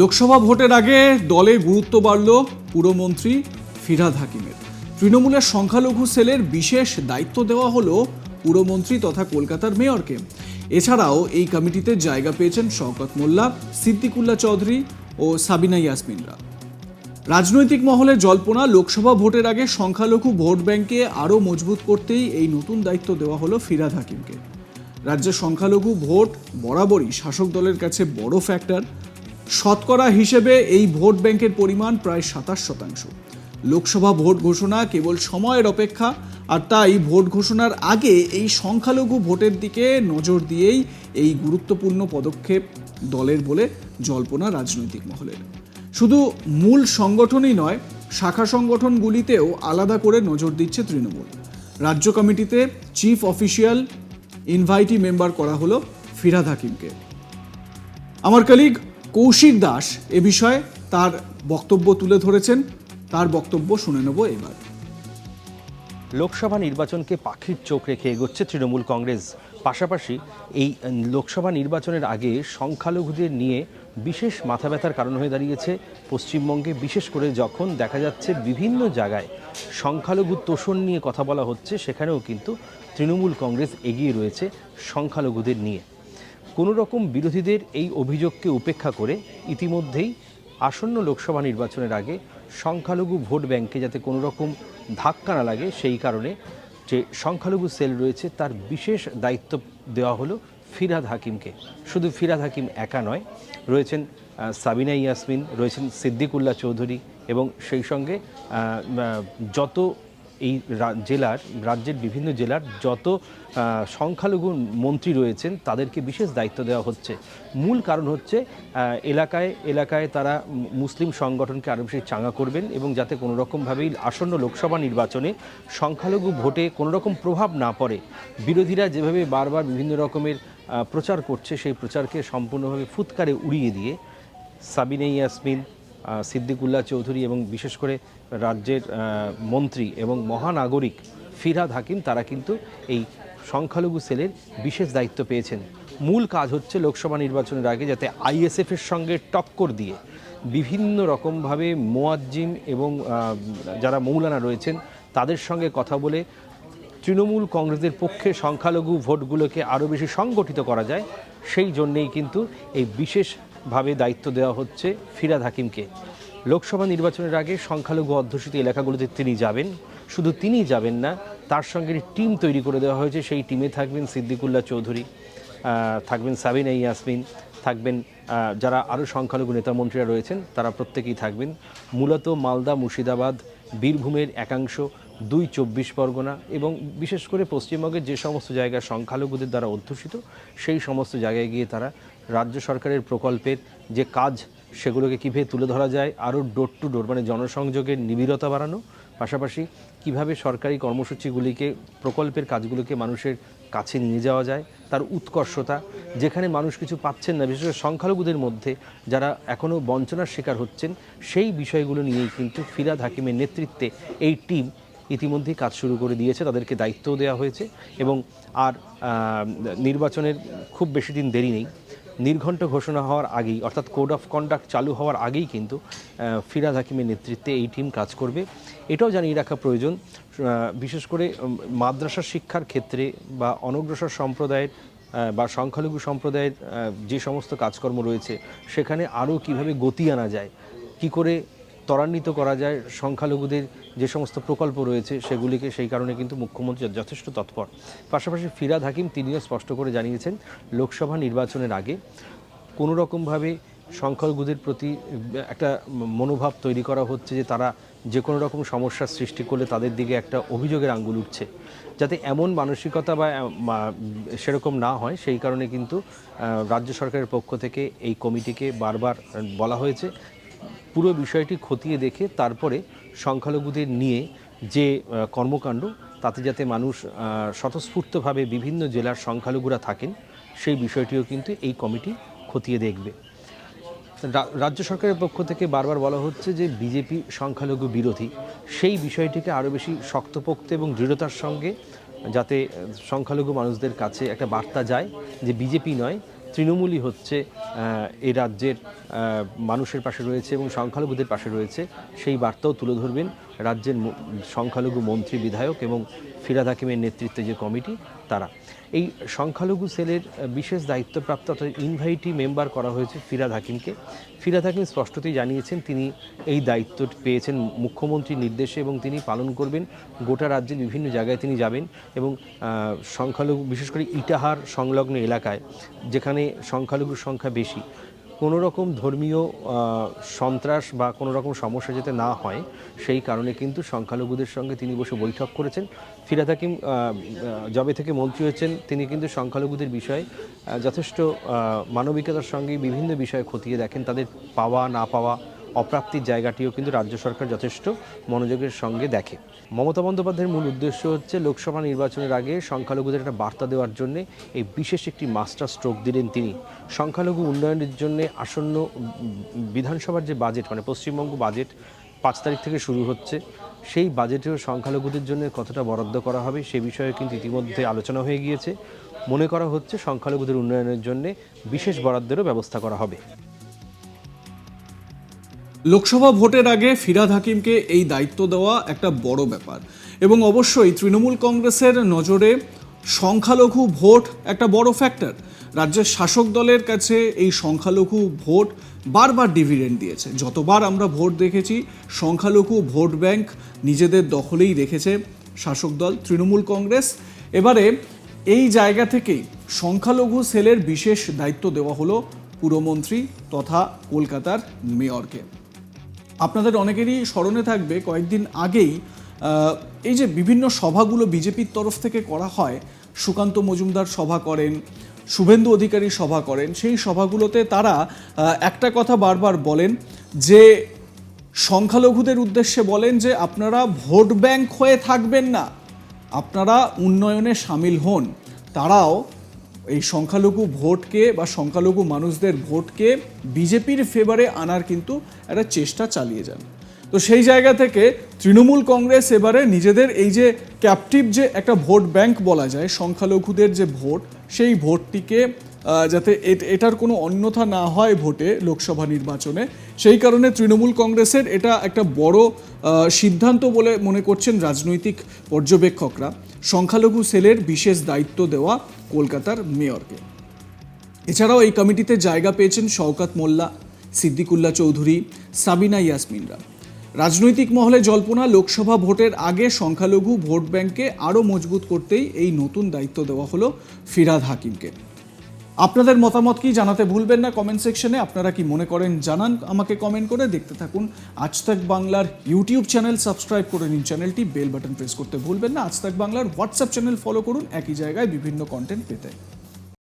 লোকসভা ভোটের আগে দলে গুরুত্ব বাড়ল পুরমন্ত্রী ফিরাদ হাকিমের। তৃণমূলের সংখ্যালঘু সেলের বিশেষ দায়িত্ব দেওয়া হলো পুরমন্ত্রী তথা কলকাতার মেয়রকে। এছাড়াও এই কমিটিতে জায়গা পেয়েছেন শওকত মোল্লা সিদ্দিকুল্লা চৌধুরী ও সাবিনা ইয়াসমিনরা। রাজনৈতিক মহলে জল্পনা, লোকসভা ভোটের আগে সংখ্যালঘু ভোট ব্যাংকে আরও মজবুত করতেই এই নতুন দায়িত্ব দেওয়া হলো ফিরাদ হাকিমকে। রাজ্যের সংখ্যালঘু ভোট বরাবরই শাসক দলের কাছে বড় ফ্যাক্টর শতকরা হিসেবে এই ভোট ব্যাংকের পরিমাণ প্রায় সাতাশ শতাংশ। লোকসভা ভোট ঘোষণা কেবল সময়ের অপেক্ষা, আর তাই ভোট ঘোষণার আগে এই সংখ্যালঘু ভোটের দিকে নজর দিয়েই এই গুরুত্বপূর্ণ পদক্ষেপ দলের বলে জল্পনা রাজনৈতিক মহলের। শুধু মূল সংগঠনই নয়, শাখা সংগঠনগুলিতেও আলাদা করে নজর দিচ্ছে তৃণমূল। রাজ্য কমিটিতে চিফ অফিসিয়াল ইনভাইটি মেম্বার করা হলো ফিরাদ হাকিমকে। আমার কলিগ কৌশিক দাস এ বিষয়ে তার বক্তব্য তুলে ধরেছেন। তার বক্তব্য শুনে নেব এবার। লোকসভা নির্বাচনকে পাখির চোখ রেখে এগোচ্ছে তৃণমূল কংগ্রেস। পাশাপাশি এই লোকসভা নির্বাচনের আগে সংখ্যালঘুদের নিয়ে বিশেষ মাথা ব্যথার কারণ হয়ে দাঁড়িয়েছে পশ্চিমবঙ্গে। বিশেষ করে যখন দেখা যাচ্ছে বিভিন্ন জায়গায় সংখ্যালঘু তোষণ নিয়ে কথা বলা হচ্ছে, সেখানেও কিন্তু তৃণমূল কংগ্রেস এগিয়ে রয়েছে সংখ্যালঘুদের নিয়ে। কোনো রকম বিরোধীদের এই অভিযোগকে উপেক্ষা করে ইতিমধ্যেই আসন্ন লোকসভা নির্বাচনের আগে সংখ্যালঘু ভোট ব্যাংকে যাতে কোনো রকম ধাক্কা না লাগে, সেই কারণে যে সংখ্যালঘু সেল রয়েছে, তার বিশেষ দায়িত্ব দেওয়া হলো ফিরাদ হাকিমকে। শুধু ফিরাদ হাকিম একা নয়, রয়েছেন সাবিনা ইয়াসমিন, রয়েছেন সিদ্দিকুল্লাহ চৌধুরী এবং সেই সঙ্গে যত এই জেলার, রাজ্যের বিভিন্ন জেলার যত সংখ্যালঘু মন্ত্রী রয়েছেন, তাদেরকে বিশেষ দায়িত্ব দেওয়া হচ্ছে। মূল কারণ হচ্ছে এলাকায় এলাকায় তারা মুসলিম সংগঠনকে আরও বেশি চাঙা করবেন এবং যাতে কোনো রকমভাবেই আসন্ন লোকসভা নির্বাচনে সংখ্যালঘু ভোটে কোনো রকম প্রভাব না পড়ে। বিরোধীরা যেভাবে বারবার বিভিন্ন রকমের প্রচার করছে, সেই প্রচারকে সম্পূর্ণভাবে ফুৎকারে উড়িয়ে দিয়ে, সাবিনে ইয়াসমিন সিদ্দিকুল্লাহ চৌধুরী এবং বিশেষ করে রাজ্যের মন্ত্রী এবং মহানাগরিক ফিরহাদ হাকিম, তারা কিন্তু এই সংখ্যালঘু সেলের বিশেষ দায়িত্ব পেয়েছেন। মূল কাজ হচ্ছে লোকসভা নির্বাচনের আগে যাতে আইএসএফের সঙ্গে টক্কর দিয়ে বিভিন্ন রকমভাবে মোয়াজ্জিম এবং যারা মৌলানা রয়েছেন, তাদের সঙ্গে কথা বলে তৃণমূল কংগ্রেসের পক্ষে সংখ্যালঘু ভোটগুলোকে আরও বেশি সংগঠিত করা যায়, সেই জন্যেই কিন্তু এই বিশেষভাবে দায়িত্ব দেওয়া হচ্ছে ফিরাদ হাকিমকে। লোকসভা নির্বাচনের আগে সংখ্যালঘু অধ্যুষিত এলাকাগুলোতে তিনি যাবেন। শুধু তিনিই যাবেন না, তার সঙ্গে টিম তৈরি করে দেওয়া হয়েছে। সেই টিমে থাকবেন সিদ্দিকুল্লাহ চৌধুরী থাকবেন সাবিনা ইয়াসমিন, থাকবেন যারা আরও সংখ্যালঘু নেতামন্ত্রীরা রয়েছেন, তারা প্রত্যেকেই থাকবেন। মূলত মালদা, মুর্শিদাবাদ, বীরভূমের একাংশ, দুই চব্বিশ পরগনা এবং বিশেষ করে পশ্চিমবঙ্গের যে সমস্ত জায়গা সংখ্যালঘুদের দ্বারা অধ্যুষিত, সেই সমস্ত জায়গায় গিয়ে তারা রাজ্য সরকারের প্রকল্পের যে কাজ, সেগুলোকে কীভাবে তুলে ধরা যায়, আরও ডোর টু ডোর মানে জনসংযোগের নিবিড়তা বাড়ানো, পাশাপাশি কীভাবে সরকারি কর্মসূচিগুলিকে, প্রকল্পের কাজগুলোকে মানুষের কাছে নিয়ে যাওয়া যায়, তার উৎকর্ষতা, যেখানে মানুষ কিছু পাচ্ছেন না, বিশেষ করে সংখ্যালঘুদের মধ্যে যারা এখনও বঞ্চনার শিকার হচ্ছেন, সেই বিষয়গুলো নিয়েই কিন্তু ফিরাদ হাকিমের নেতৃত্বে এই টিম ইতিমধ্যেই কাজ শুরু করে দিয়েছে, তাদেরকে দায়িত্বও দেওয়া হয়েছে এবং আর নির্বাচনের খুব বেশি দিন দেরি নেই। নির্ঘণ্ট ঘোষণা হওয়ার আগেই, অর্থাৎ কোড অফ কন্ডাক্ট চালু হওয়ার আগেই কিন্তু ফিরাদ হাকিমের নেতৃত্বে এই টিম কাজ করবে। এটাও জানিয়ে রাখা প্রয়োজন বিশেষ করে মাদ্রাসা শিক্ষার ক্ষেত্রে বা অনগ্রসর সম্প্রদায়ের বা সংখ্যালঘু সম্প্রদায়ের যে সমস্ত কাজকর্ম রয়েছে, সেখানে আরও কীভাবে গতি আনা যায়, কি করে ত্বরান্বিত করা যায়, সংখ্যালঘুদের যে সমস্ত প্রকল্প রয়েছে সেগুলিকে, সেই কারণে কিন্তু মুখ্যমন্ত্রী যথেষ্ট তৎপর। পাশাপাশি ফিরাদ হাকিম তিনিও স্পষ্ট করে জানিয়েছেন, লোকসভা নির্বাচনের আগে কোনো রকমভাবে সংখ্যালঘুদের প্রতি একটা মনোভাব তৈরি করা হচ্ছে যে তারা যে কোনো রকম সমস্যার সৃষ্টি করলে তাদের দিকে একটা অভিযোগের আঙ্গুল উঠছে। যাতে এমন মানসিকতা বা সেরকম না হয়, সেই কারণে কিন্তু রাজ্য সরকারের পক্ষ থেকে এই কমিটিকে বারবার বলা হয়েছে পুরো বিষয়টি খতিয়ে দেখে তারপরে সংখ্যালঘুদের নিয়ে যে কর্মকাণ্ড, তাতে যাতে মানুষ স্বতঃস্ফূর্তভাবে বিভিন্ন জেলার সংখ্যালঘুরা থাকেন, সেই বিষয়টিও কিন্তু এই কমিটি খতিয়ে দেখবে। রাজ্য সরকারের পক্ষ থেকে বারবার বলা হচ্ছে যে, বিজেপি সংখ্যালঘু বিরোধী। সেই বিষয়টিকে আরও বেশি শক্তপোক্ত এবং দৃঢ়তার সঙ্গে যাতে সংখ্যালঘু মানুষদের কাছে একটা বার্তা যায় যে, বিজেপি নয় তৃণমূলই হচ্ছে এই রাজ্যের মানুষের পাশে রয়েছে এবং সংখ্যালঘুদের পাশে রয়েছে। সেই বার্তাও তুলে ধরবেন রাজ্যের সংখ্যালঘু মন্ত্রী বিধায়ক এবং ফিরাদ হাকিমের নেতৃত্বে যে কমিটি, তারা। এই সংখ্যালঘু সেলের বিশেষ দায়িত্বপ্রাপ্ত অর্থাৎ ইনভাইটি মেম্বার করা হয়েছে ফিরাদ হাকিমকে। ফিরাদ হাকিম স্পষ্টতই জানিয়েছেন, তিনি এই দায়িত্ব পেয়েছেন মুখ্যমন্ত্রীর নির্দেশে এবং তিনি পালন করবেন। গোটা রাজ্যের বিভিন্ন জায়গায় তিনি যাবেন এবং সংখ্যালঘু, বিশেষ করে ইটাহার সংলগ্ন এলাকায়, যেখানে সংখ্যালঘুর সংখ্যা বেশি কোনো রকম ধর্মীয় সন্ত্রাস বা কোনো রকম সমস্যা যাতে না হয়, সেই কারণে কিন্তু সংখ্যালঘুদের সঙ্গে তিনি বসে বৈঠক করেছেন। ফিরাদ হাকিম জবে থেকে মন্ত্রী হয়েছেন, তিনি কিন্তু সংখ্যালঘুদের বিষয়ে যথেষ্ট মানবিকতার সঙ্গে বিভিন্ন বিষয়ে খতিয়ে দেখেন, তাদের পাওয়া, না পাওয়া অপ্রাপ্তির জায়গাটিও কিন্তু রাজ্য সরকার যথেষ্ট মনোযোগের সঙ্গে দেখে। মমতা বন্দ্যোপাধ্যায়ের মূল উদ্দেশ্য হচ্ছে লোকসভা নির্বাচনের আগে সংখ্যালঘুদের একটা বার্তা দেওয়ার জন্য এই বিশেষ একটি মাস্টার স্ট্রোক দিলেন তিনি। সংখ্যালঘু উন্নয়নের জন্য আসন্ন বিধানসভার যে বাজেট মানে পশ্চিমবঙ্গ বাজেট পাঁচ তারিখ থেকে শুরু হচ্ছে, সেই বাজেটেও সংখ্যালঘুদের জন্য কতটা বরাদ্দ করা হবে সে বিষয়ে কিন্তু ইতিমধ্যে আলোচনা হয়ে গিয়েছে। মনে করা হচ্ছে সংখ্যালঘুদের উন্নয়নের জন্য বিশেষ বরাদ্দেরও ব্যবস্থা করা হবে। লোকসভা ভোটের আগে ফিরাদ হাকিমকে এই দায়িত্ব দেওয়া একটা বড় ব্যাপার। এবং অবশ্যই তৃণমূল কংগ্রেসের নজরে সংখ্যালঘু ভোট একটা বড় ফ্যাক্টর রাজ্যের শাসক দলের কাছে এই সংখ্যালঘু ভোট বারবার ডিভিডেন্ড দিয়েছে। যতবার আমরা ভোট দেখেছি, সংখ্যালঘু ভোট ব্যাংক নিজেদের দখলেই রেখেছে শাসক দল তৃণমূল কংগ্রেস। এবারে এই জায়গা থেকেই সংখ্যালঘু সেলের বিশেষ দায়িত্ব দেওয়া হলো পুরমন্ত্রী তথা কলকাতার মেয়রকে। আপনাদের অনেকেরই স্মরণে থাকবে, কয়েকদিন আগেই এই যে বিভিন্ন সভাগুলো বিজেপির তরফ থেকে করা হয়, সুকান্ত মজুমদার সভা করেন, শুভেন্দু অধিকারী সভা করেন, সেই সভাগুলোতে তারা একটা কথা বারবার বলেন যে, সংখ্যালঘুদের উদ্দেশ্যে বলেন যে, আপনারা ভোট ব্যাংক হয়ে থাকবেন না, আপনারা উন্নয়নে সামিল হন, তারাও এই সংখ্যালঘু ভোটকে বা সংখ্যালঘু মানুষদের ভোটকে বিজেপির ফেভারে আনার কিন্তু একটা চেষ্টা চালিয়ে যান। তো সেই জায়গা থেকে তৃণমূল কংগ্রেস এবারে নিজেদের এই যে ক্যাপটিভ যে একটা ভোট ব্যাংক বলা যায়, সংখ্যালঘুদের যে ভোট, সেই ভোটটিকে যাতে এট- এটার কোনো অন্যথা না হয় ভোটে লোকসভা নির্বাচনে, সেই কারণে তৃণমূল কংগ্রেসের এটা একটা বড় সিদ্ধান্ত বলে মনে করছেন রাজনৈতিক পর্যবেক্ষকরা। সংখ্যালঘু সেলের বিশেষ দায়িত্ব দেওয়া কলকাতার মেয়রকে। এছাড়াও এই কমিটিতে জায়গা পেয়েছেন শওকাত মোল্লা সিদ্দিকুল্লা চৌধুরী, সাবিনা ইয়াসমিনরা। রাজনৈতিক মহলে জল্পনা, লোকসভা ভোটের আগে সংখ্যালঘু ভোট ব্যাংককে আরও মজবুত করতেই এই নতুন দায়িত্ব দেওয়া হলো ফিরাদ হাকিমকে। আপনাদের মতামত কি জানাতে ভুলবেন না কমেন্ট সেকশনে আপনারা কি মনে করেন, জানান আমাকে কমেন্ট করে। দেখতে থাকুন আজ তাক বাংলার ইউটিউব চ্যানেল সাবস্ক্রাইব করে নিন চ্যানেলটি বেল বাটন প্রেস করতে ভুলবেন না। আজ তাক বাংলার হোয়াটসঅ্যাপ চ্যানেল ফলো করুন। একই জায়গায় বিভিন্ন কন্টেন্ট পেতে।